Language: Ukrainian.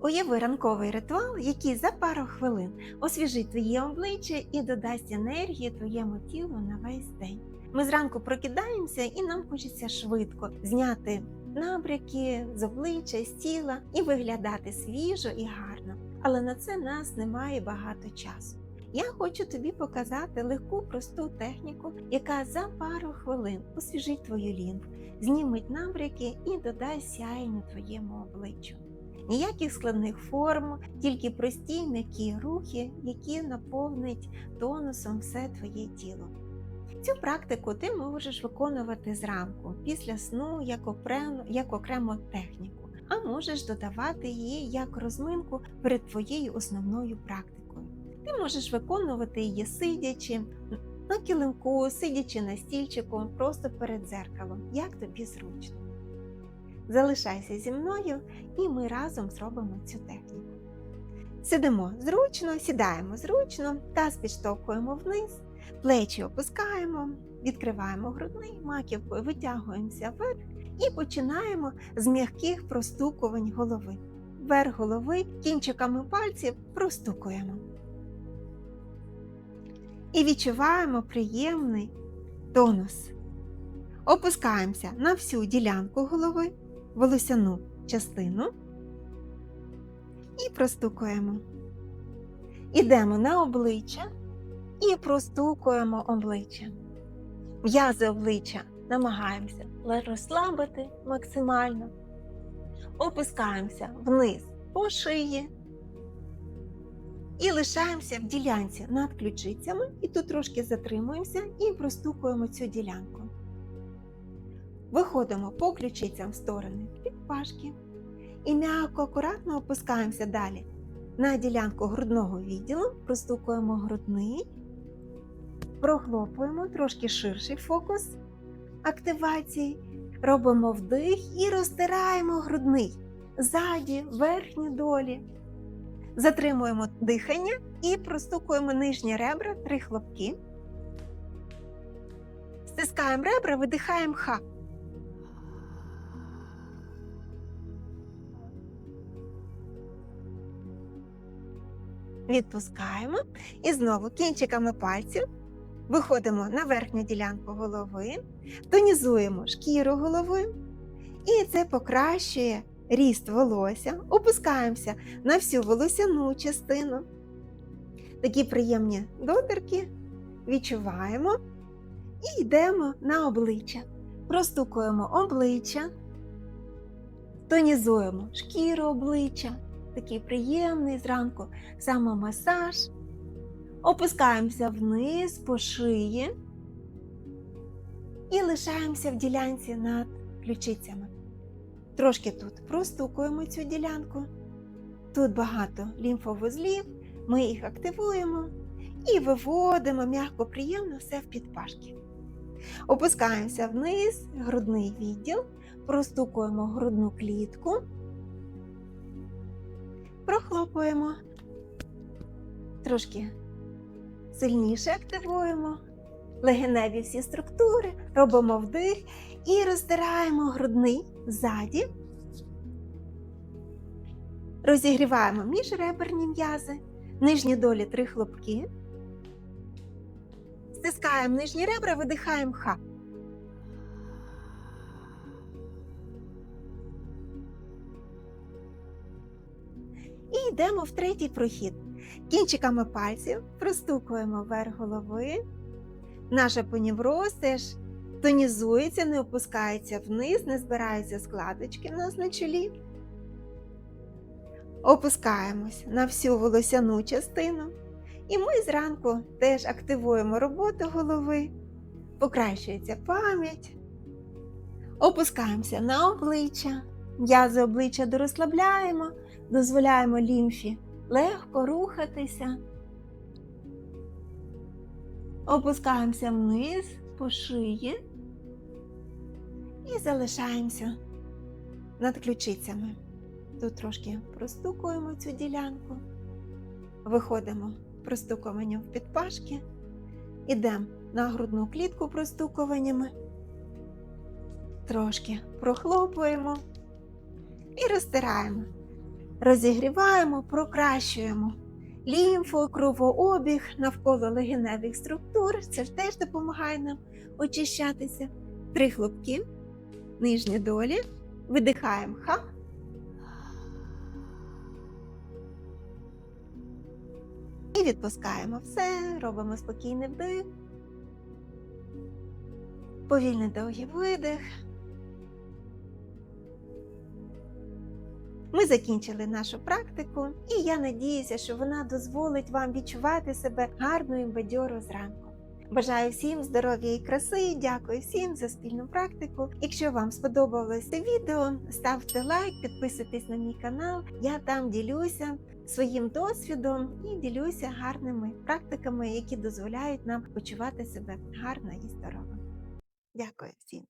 Уяви ранковий ритуал, який за пару хвилин освіжить твоє обличчя і додасть енергії твоєму тілу на весь день. Ми зранку прокидаємося і нам хочеться швидко зняти набряки з обличчя, з тіла і виглядати свіжо і гарно. Але на це нас немає багато часу. Я хочу тобі показати легку просту техніку, яка за пару хвилин освіжить твою лінфу, зніметь набряки і додасть сяєння твоєму обличчю. Ніяких складних форм, тільки прості м'які рухи, які наповнять тонусом все твоє тіло. Цю практику ти можеш виконувати зранку, після сну як окремо, як окрему техніку, а можеш додавати її як розминку перед твоєю основною практикою. Ти можеш виконувати її сидячи на килимку, сидячи на стільчику, просто перед дзеркалом, як тобі зручно. Залишайся зі мною, і ми разом зробимо цю техніку. Сидимо зручно, сідаємо зручно, таз підштовхуємо вниз, плечі опускаємо, відкриваємо грудний, маківкою витягуємося вверх і починаємо з м'яких простукувань голови. Вверх голови кінчиками пальців простукуємо. І відчуваємо приємний тонус. Опускаємося на всю ділянку голови, волосяну частину і простукуємо. Ідемо на обличчя і простукуємо обличчя. М'язи обличчя намагаємося розслабити максимально. Опускаємося вниз по шиї і лишаємося в ділянці над ключицями, і тут трошки затримуємося і простукуємо цю ділянку. Виходимо по ключицям в сторони під пашки і м'яко акуратно опускаємося далі. На ділянку грудного відділу простукуємо грудний, прохлопуємо трошки ширший фокус активації, робимо вдих і розтираємо грудний ззаді, верхні долі. Затримуємо дихання і простукуємо нижні ребра, три хлопки. Стискаємо ребра, видихаємо ха. Відпускаємо. І знову кінчиками пальців виходимо на верхню ділянку голови, тонізуємо шкіру голови, і це покращує ріст волосся, опускаємося на всю волосяну частину. Такі приємні доторки відчуваємо. І йдемо на обличчя. Простукуємо обличчя, тонізуємо шкіру обличчя, такий приємний зранку самомасаж. Опускаємося вниз по шиї і лишаємося в ділянці над ключицями. Трошки тут простукуємо цю ділянку. Тут багато лімфовузлів, ми їх активуємо і виводимо м'яко приємно все в підпашки. Опускаємося вниз, грудний відділ, простукуємо грудну клітку, прохлопуємо, трошки сильніше активуємо легеневі всі структури, робимо вдих і розтираємо грудний ззаді. Розігріваємо міжреберні м'язи, нижні долі три хлопки. Стискаємо нижні ребра, видихаємо ха. Йдемо в третій прохід. Кінчиками пальців простукуємо вверх голови. Наша понівроз теж тонізується, не опускається вниз, не збираються складочки в нас на чолі. Опускаємось на всю волосяну частину. І ми зранку теж активуємо роботу голови, покращується пам'ять. Опускаємося на обличчя, м'язи обличчя дорозслабляємо, дозволяємо лімфі легко рухатися. Опускаємося вниз по шиї і залишаємося над ключицями. Тут трошки простукуємо цю ділянку, виходимо простукуванням в підпашки, ідемо на грудну клітку простукуваннями, трошки прохлопуємо і розтираємо. Розігріваємо, прокращуємо лімфу, кровообіг навколо легеневих структур. Це ж теж допомагає нам очищатися. Три хлопки, нижні долі, видихаємо ха. І відпускаємо все, робимо спокійний вдих. Повільний довгий видих. Ми закінчили нашу практику, і я надіюся, що вона дозволить вам відчувати себе гарно і бадьоро зранку. Бажаю всім здоров'я і краси. Дякую всім за спільну практику. Якщо вам сподобалось це відео, ставте лайк, підписуйтесь на мій канал. Я там ділюся своїм досвідом і ділюся гарними практиками, які дозволяють нам почувати себе гарно і здорово. Дякую всім.